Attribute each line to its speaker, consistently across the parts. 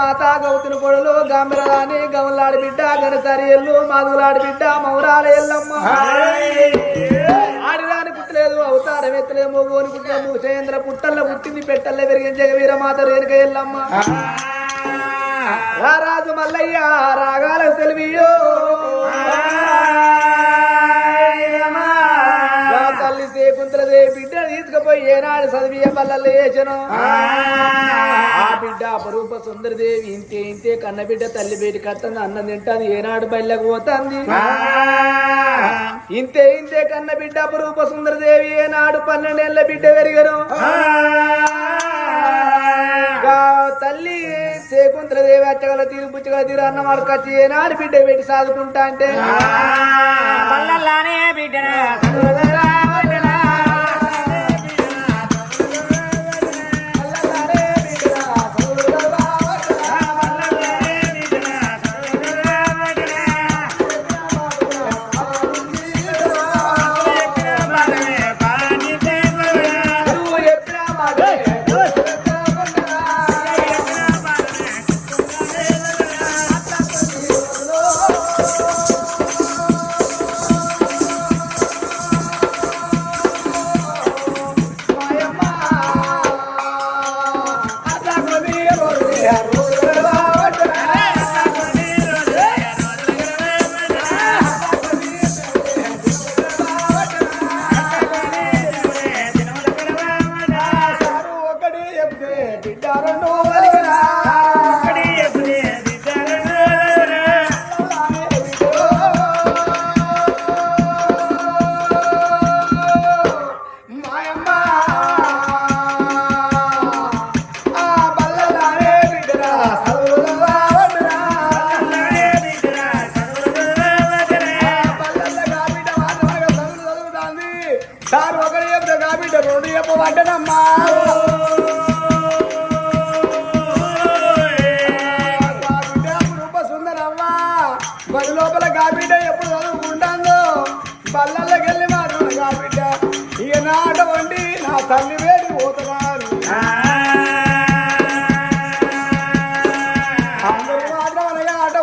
Speaker 1: మాత గౌతుని కొడలు గంభీరాని గమలాడి బిడ్డ గనసరి ఎల్లు మాధులాడి బిడ్డ మౌరాల ఎల్లమ్మ. ఆడిరాని పుట్టలేదు అవతారం ఎత్తలేమో గోని పుట్టలేము పుట్టల్లో పుట్టింది పెట్టల్లో పెరిగిన జగవీర మాత రేణుక ఎల్లమ్మ. రారాజు మల్లయ్య రాగాల సెల్వియో. తీసుకుపోయి ఏనాడు చదివి పల్లెల్లో వేసను ఆ. బిడ్డ అపరూప సుందరదేవి ఇంతే ఇంతే కన్న బిడ్డ తల్లి బయటికి కత్తంది అన్నం తింటాది ఏనాడు బయలకు పోతుంది. ఇంతే ఇంతే కన్న బిడ్డ అపరూప సుందరదేవి ఏనాడు పన్నెండేళ్ళ బిడ్డ పెరిగను తల్లి శకుంతలదేవి అచ్చగల తీరు పుచ్చగల తీరు అన్న వాడుకొచ్చి ఏనాడు బిడ్డ పెట్టి సాదుకుంటా అంటే.
Speaker 2: పల్లెల్లానే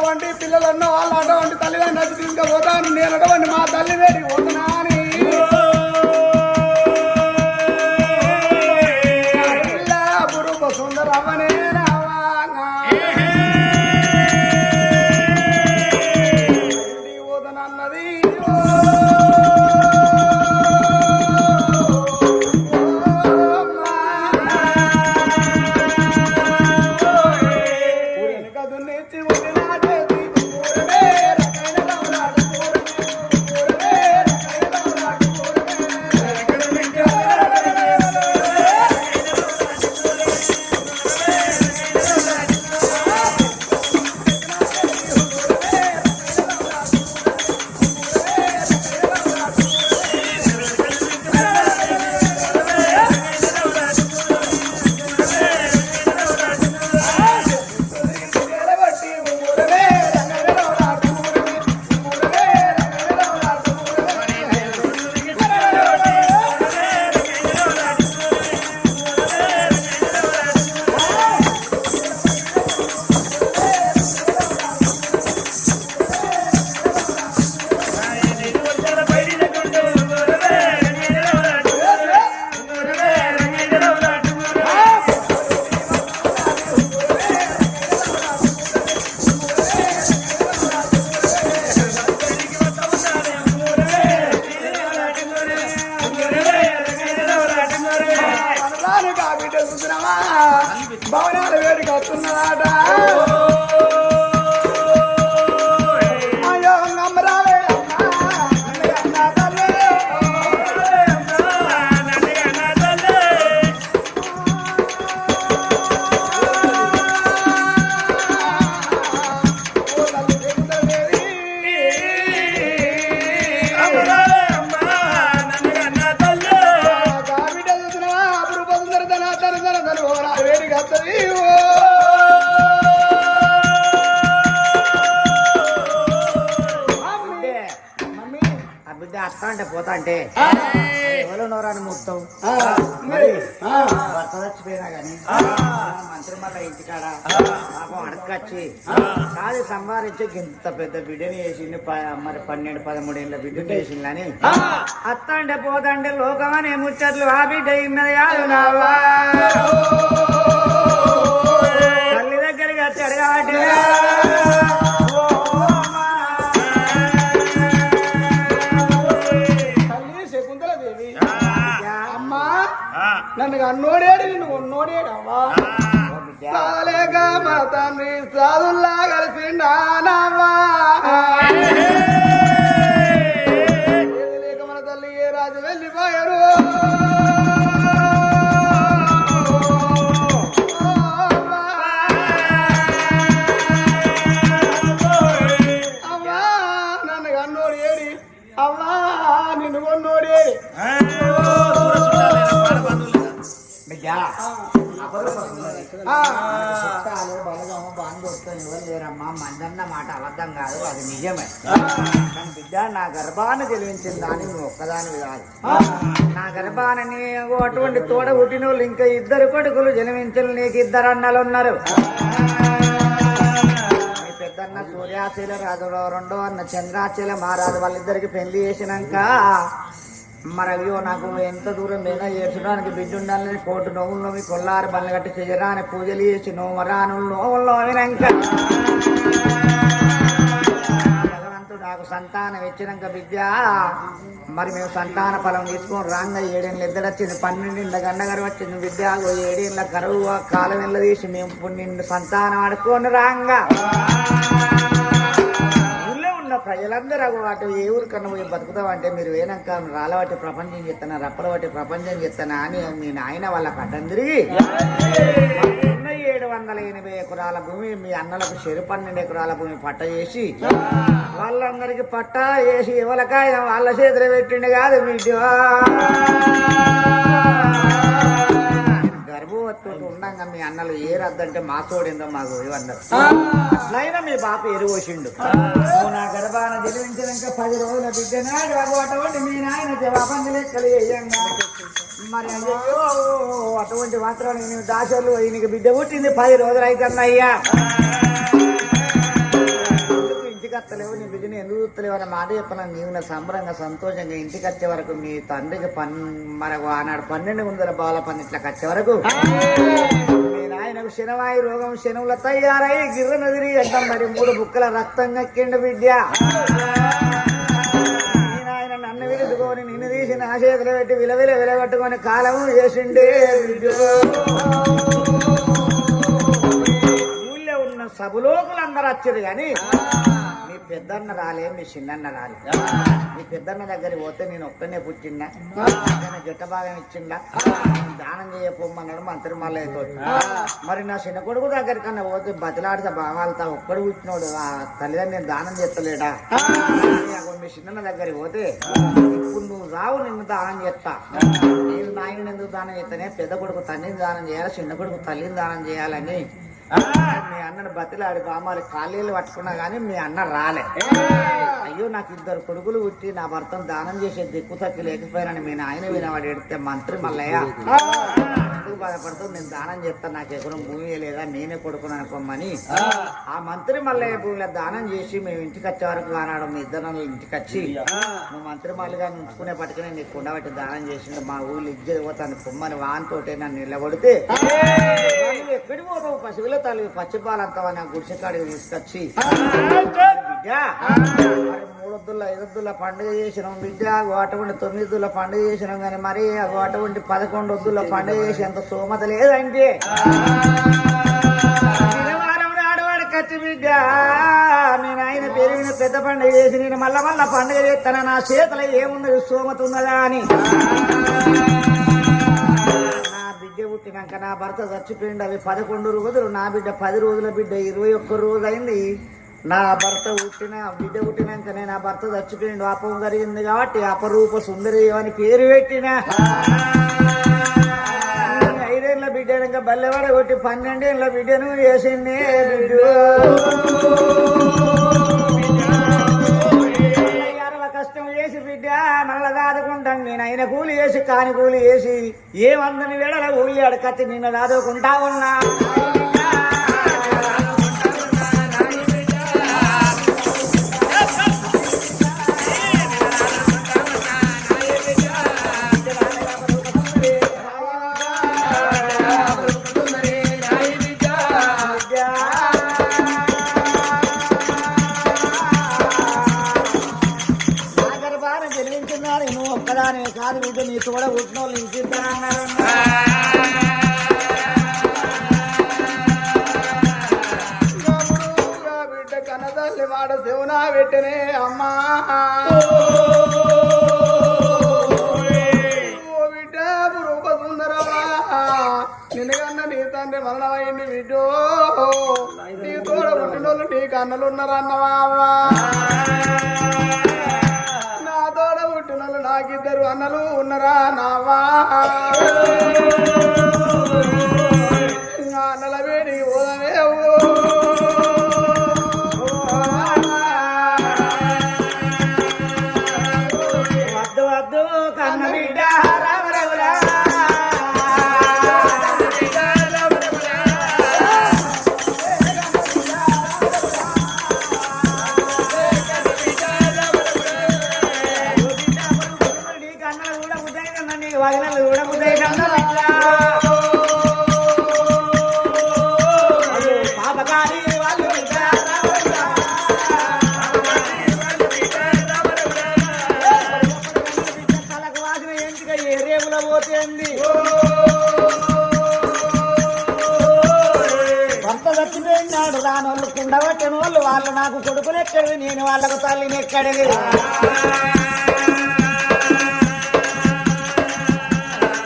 Speaker 1: అనగా అటువంటి పిల్లలు అన్న వాళ్ళు అటువంటి తల్లిదండ్రులు తీసుకుపోతాను. నేను అటువంటి మా తల్లి వేడి పోతున్నా అని
Speaker 2: చేస్తున్నాడా అత్త అంటే పోతా అంటే. ఎవరు నోరాన్ని ముస్తావు భర్త చచ్చిపోయినా గాని మంత్రి మళ్ళీ ఇంటికాడ పాపం అడగచ్చి కాదు సంపాదించి ఇంత పెద్ద బిడ్డని వేసింది మరి పన్నెండు పదమూడు ఏళ్ళ బిడ్డని వేసింది అని అత్తంటే పోతంటే లోకమనే ముచ్చట్లు ఆ బిడ్డ ఇన్నది కాదు నావా తల్లి దగ్గరికి వచ్చాడు కాబట్టి.
Speaker 1: దేవి. అమ్మా. నన్ను అన్నోడేడు నిన్ను ఉన్నోడేడు అమ్మా సాలేక మా తండ్రి సాధుల్లా కలిసి ఏది లేక మన తల్లి ఏ రాజు వెళ్ళిపోయారు
Speaker 2: చుట్టాలు బలగము ఎవరు లేరమ్మా? మందన్న మాట అబద్ధం కాదు అది నిజమే. కానీ బిడ్డ నా గర్భాన్ని తెలివించిన దాన్ని నువ్వు ఒక్కదానివి కాదు. నా గర్భాన్ని అటువంటి తోడ పుట్టిన వాళ్ళు ఇంకా ఇద్దరు కొడుకులు జన్మించిన నీకు ఇద్దరు అన్నలు ఉన్నారు. పెద్దన్న సూర్యాశీల రాజు రెండో అన్న చంద్రాశీల మహారాజు వాళ్ళిద్దరికి పెళ్ళి చేసినాక మరి అయ్యో నాకు ఎంత దూరం పోయినా ఏడ్చడానికి బిడ్డ ఉండాలని కోటు నోవులు నోవి కొల్లారు బల్ల కట్టి చేయరా అని పూజలు చేసి నోమరాను నోవుల్లో నోవినాక భగవంతుడు నాకు సంతానం ఇచ్చినాక బిడ్డ మరి మేము సంతాన ఫలం తీసుకొని రాంగ ఏడేళ్ళు ఇద్దరు వచ్చింది పన్నెండు గండగారు వచ్చింది బిడ్డ ఏడేళ్ళ కరువు కాలం వెళ్ళ తీసి మేము ఇప్పుడు నిన్ను సంతానం ఆడుకొని రాంగా ప్రజలందరూ అగో అటు ఏ ఊరికన్నా పోయి బతుకుతామంటే మీరు వేనక రాళ్ళబట్టి ప్రపంచం చెప్తానా రప్పల బట్టి ప్రపంచం చెప్తానా అని మీ నాయన వాళ్ళ కట్టం తిరిగి ఏడు వందల ఎనభై ఎకరాల భూమి మీ అన్నలకు చెరు పన్నెండు ఎకరాల భూమి పట్ట చేసి వాళ్ళందరికి పట్ట వేసి ఇవ్వలకాయ వాళ్ళ చేతులు పెట్టిండు కాదు మీ గర్భవతి ఉండంగా మీ అన్నలు ఏ రద్దంటే మా తోడిందో మాకు ఇవన్నారు అట్లయినా మీ బాప ఎరువోసిండు నా గర్భాన జలించినాక పది రోజుల బిడ్డనాడు అటువంటి మీ నాయన జవాబంది లెక్కలు వేయంగా. మరి అయ్యో అటువంటి మాత్రం నేను దాసలు నీకు బిడ్డ పుట్టింది పది రోజులు అవుతుందయ్యా ఎందుకు ఇంటికి వస్తలేవు నీ బిడ్డని ఎందుకు చూస్తలేవు అన్న మాట చెప్పిన? నీవు నా సంబరంగా సంతోషంగా ఇంటికి వచ్చే వరకు మీ తండ్రికి పన్ మరి ఆనాడు పన్నెండు వందల బాల పన్నెట్లకు వచ్చే వరకు ఆయనకు శనవాయి రోగం శనవుల తయారై గిర్ర నదిరి అంటాం మరి మూడు బుక్కల రక్తం కక్కిండు బిడ్డ. మీ నాయన నన్ను విలుదుకొని నిన్ను తీసి నా చేతులు పెట్టి విలవిల విలగట్టుకొని కాలము చేసిండే ఊళ్ళో ఉన్న సభలోకులందరూ వచ్చారు కానీ పెద్దన్న రాలే మీ చిన్నన్న రాలే. మీ పెద్దన్న దగ్గరికి పోతే నేను ఒక్కనే పుట్టిండా? జట్ట భాగం ఇచ్చిండా? దానం చేయపోమన్నాడు మంత్రి మళ్ళీ మరి నా చిన్న కొడుకు దగ్గర కన్నా పోతే బతిలాడితే బాగాలతా ఒక్కడు పుట్టినోడు. ఆ తల్లిదండ్రులు నేను దానం చేస్తలేడా? మీ చిన్న దగ్గరికి పోతే ఇప్పుడు నువ్వు రావు నిన్ను దానం చేస్తా. నేను నాయన ఎందుకు దానం చేస్తానే? పెద్ద కొడుకు తండ్రిని దానం చేయాలి? చిన్న కొడుకు తల్లిని దానం చేయాలని. మీ అన్నను బతిలాడి బామాలి ఖాళీలు పట్టుకున్నా కానీ మీ అన్న రాలే. అయ్యో నాకు ఇద్దరు కొడుకులు పుట్టి నా భర్తను దానం చేసే దిక్కు తక్కి లేకపోయినని మీ నాయన వినవాడు ఎడితే మంత్రి మల్లయ్య. ఎందుకు బాధపడుతుంది నేను దానం చేస్తాను నాకు ఎకరం భూమి లేదా నేనే కొడుకుని అనుకోమని. ఆ. మంత్రి మల్లయ్య భూమిలో దానం చేసి మేము ఇంటికి వచ్చే వరకు కానాడు మీ ఇద్దరు ఇంటికి వచ్చి నువ్వు మంత్రి మల్లిగా ఉంచుకునే పట్టుకుని నీకు కుండబట్టి దానం చేసిండు. మా ఊళ్ళు ఇజ్జది పోతాను కుమ్మని వానితోటే నన్ను నిలబడితే నువ్వు ఎక్కడికి పోతావు? పశువుల తల్లి పచ్చిపాలంతా నా గుడిసెకాడికి తీసుకొచ్చి. బిడ్డ మూడొద్దుల ఐదొద్దుల పండుగ చేసినాం. బిడ్డ అటువంటి తొమ్మిదిద్దుల పండుగ చేసినాం కానీ మరి అటువంటి పదకొండు వద్దుల పండుగ చేసి అంత సోమత లేదంటే. శనివారం నాడు వాడు కచ్చి బిడ్డ నేను ఆయన పెరిగిన పెద్ద పండుగ చేసి నేను మళ్ళా మళ్ళా పండుగ చేస్తాను? నా చేతిలో ఏమున్నది? సోమత ఉన్నదా అని. నా బిడ్డ పుట్టినాక నా భర్త చచ్చిపోయిండు. అవి పదకొండు రోజులు. నా బిడ్డ పది రోజుల బిడ్డ. ఇరవై ఒక్క రోజు అయింది. నా భర్త పుట్టిన బిడ్డ పుట్టినాకనే నా భర్త చచ్చిపోయిండు. అపం జరిగింది కాబట్టి అపరూప సుందరి అని పేరు పెట్టిన. ఐదేళ్ళ బిడ్డ బల్లెవాడ కొట్టి పన్నెండేళ్ళ బిడ్డను వేసింది కష్టం చేసి బిడ్డ మళ్ళా లోపల దాదుకుంటాం. నేను ఆయన కూలి వేసి కాని కూలి వేసి ఏమందని వెడల కూలి అడకత్తి నిన్ను దాదుకుంటా ఉన్నా.
Speaker 1: తల్లి మాట వాడ శివునా పెట్టనే అమ్మా. బిడ్డ రూప సుందరమా. నిన్నగన్న నీ తండ్రి మరణమైంది బిడ్డో. నీ తోడ పుట్టినోళ్ళు నీ కన్నలు ఉన్నారన్నవా నా తోడ పుట్టినోళ్ళు నాకిద్దరు అన్నలు ఉన్నరా నావా
Speaker 2: చచ్చిపోయినాడు రానోళ్ళు కుండబట్టిన వాళ్ళు వాళ్ళు నాకు కొడుకులు ఎక్కడివి నేను వాళ్ళకు తల్లిని ఎక్కడివి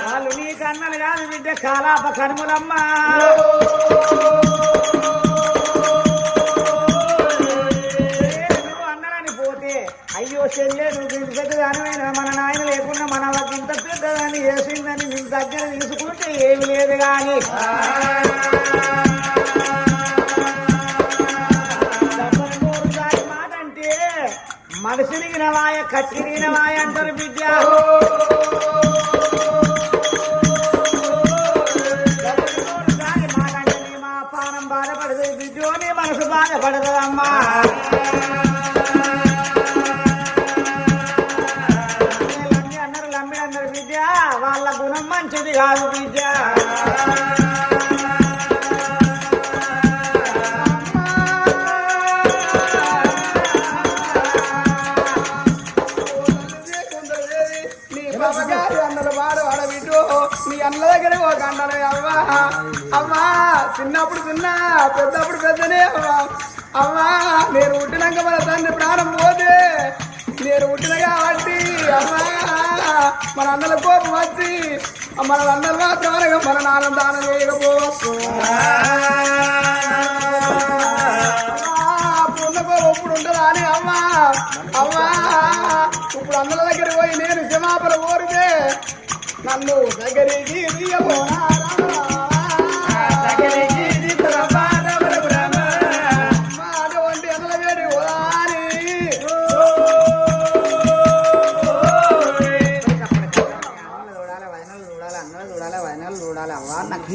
Speaker 2: వాళ్ళు నీ కన్నలు కాదు బిడ్డ కాలాప కనుమలమ్మ. నువ్వు పోతే అయ్యో చెల్లె నువ్వు ఇంత పెద్దదానివైనా మన నాయన లేకుండా మన వాళ్ళకి ఇంత పెద్దదాన్ని వేసిందని నీ దగ్గర తీసుకుంటే ఏమి లేదు కానీ. మనిషిని వాయ కచ్చిరిగిన వాయ అంటారు బిడ్డ
Speaker 1: గండనే అవ్వా. అమ్మా చిన్నప్పుడు చిన్న పెద్దప్పుడు పెద్దనే అవ్వా. అమ్మా నేను పుట్టినాక మన తండ్రి ప్రాణం పోతే నేను పుట్టిన కాబట్టి అమ్మా మన అన్నల కోపం వచ్చి మన అన్నలు మాత్రం అనగా మన నాన్న దానం చేయకపోవచ్చు. ఇప్పుడు ఉంటుందా అని అమ్మా అమ్మా ఇప్పుడు అందరి దగ్గర పోయి నేను క్షమాపణ కోరితే నన్ను దగ్గరికి తీయబోనా అమ్మా, అటువంటి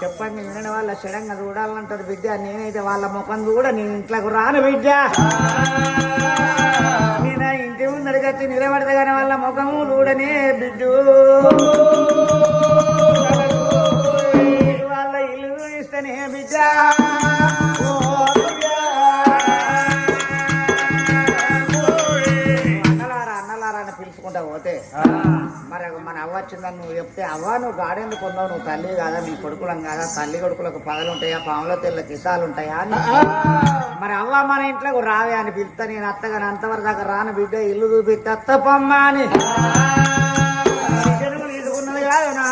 Speaker 2: చెప్పండి వినని వాళ్ళ సడన్గా చూడాలంటారు బిడ్డ. నేనైతే వాళ్ళ ముఖం చూడ నేను ఇంట్లోకి రాను బిడ్డ. నేను ఇంటి ముందు అడిగచ్చి నిలబడతా కానీ వాళ్ళ ముఖము చూడనే బిడ్డు. నువ్వు చెప్తే అవ్వ నువ్వు గాడెందుకు కొన్నావు? నువ్వు తల్లి కాదా? నీ కొడుకులం కాదా? తల్లి కొడుకులకు పగలు ఉంటాయా పాముల తెల్ల కిసాలు ఉంటాయా అని మరి అవ్వ మన ఇంట్లోకి రావే అని పిలుస్తా నేను అత్తగాని అంతవరకు దాకా రాను బిడ్డ ఇల్లు చూపిస్తా తప్పమ్మా అని. తీసుకున్నది కాదు నా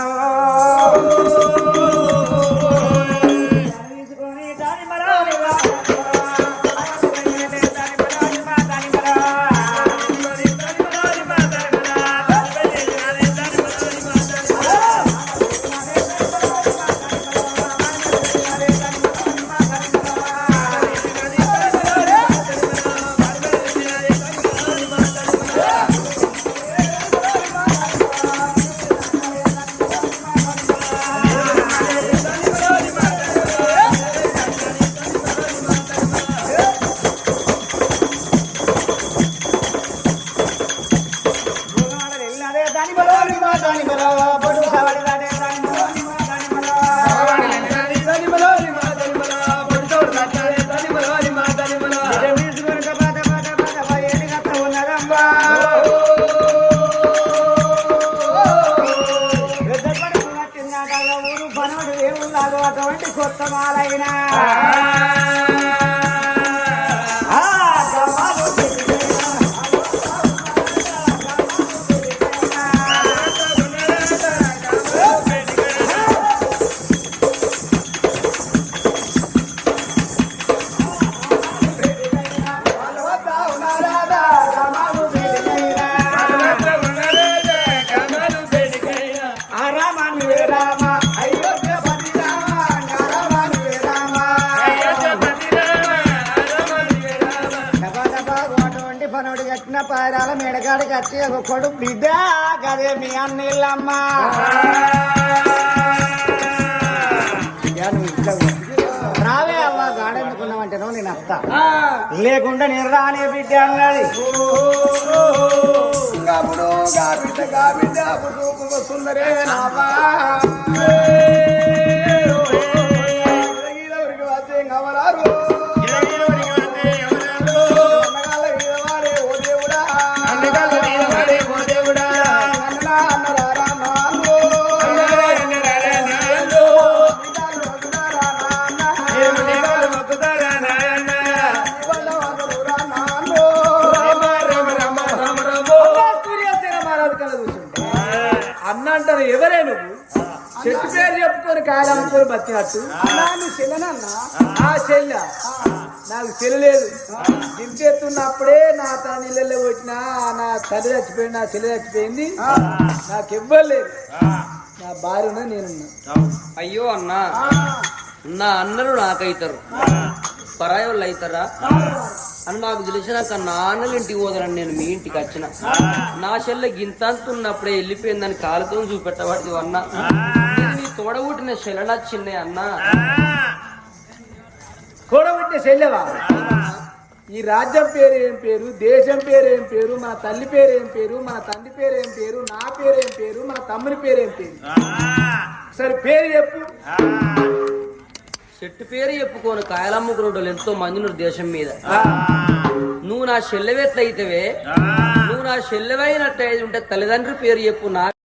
Speaker 2: వస్తా లేకుండా నేను రానే బిడ్డ అన్నది.
Speaker 1: గాబిడ్డ గాబిడ్డ సుందరే అమ్ముకొని బతికినట్టు. అన్నా చెల్లెనన్నా? ఆ చెల్ల. నాకు చెల్లలేదు. దింపెత్తున్నప్పుడే నా తన నీళ్ళలో కొట్టినా నా తల్లి చచ్చిపోయింది నా చెల్లి చచ్చిపోయింది. నాకు ఇవ్వలేదు నా భార్య ఉన్నది నేనున్నా
Speaker 3: అయ్యో అన్నా. నా అన్నలు నాకైతారు. పరాయి వాళ్ళు అవుతారా అని నాకు తెలిసినాక నా అన్నలు ఇంటికి పోదరని నేను మీ ఇంటికి వచ్చిన. నా చెల్లె గింతంతున్నప్పుడే వెళ్ళిపోయిందని కాలుతో చూపెట్టబడి అన్న. తోడబుట్టిన చెల్లె నచ్చిందే అన్నా.
Speaker 1: కూడబుట్టిన చెల్లెవా ఈ రాజ్యం పేరు ఏం పేరు? దేశం పేరు ఏం పేరు? మన తల్లి పేరు ఏం పేరు? మన తండ్రి పేరు ఏం పేరు? నా పేరు ఏం పేరు? మన తమ్ముని పేరు ఏం పేరు? సరే పేరు చెప్పు.
Speaker 3: చెట్టు పేరు చెప్పుకోను. కాయలమ్ముకున్నోళ్ళు ఎంతో మంది దేశం మీద. నువ్వు నా చెల్లెవెట్లయితేవే నువ్వు నా చెల్లెవైనట్టు ఉంటే తల్లిదండ్రి పేరు చెప్పు. నా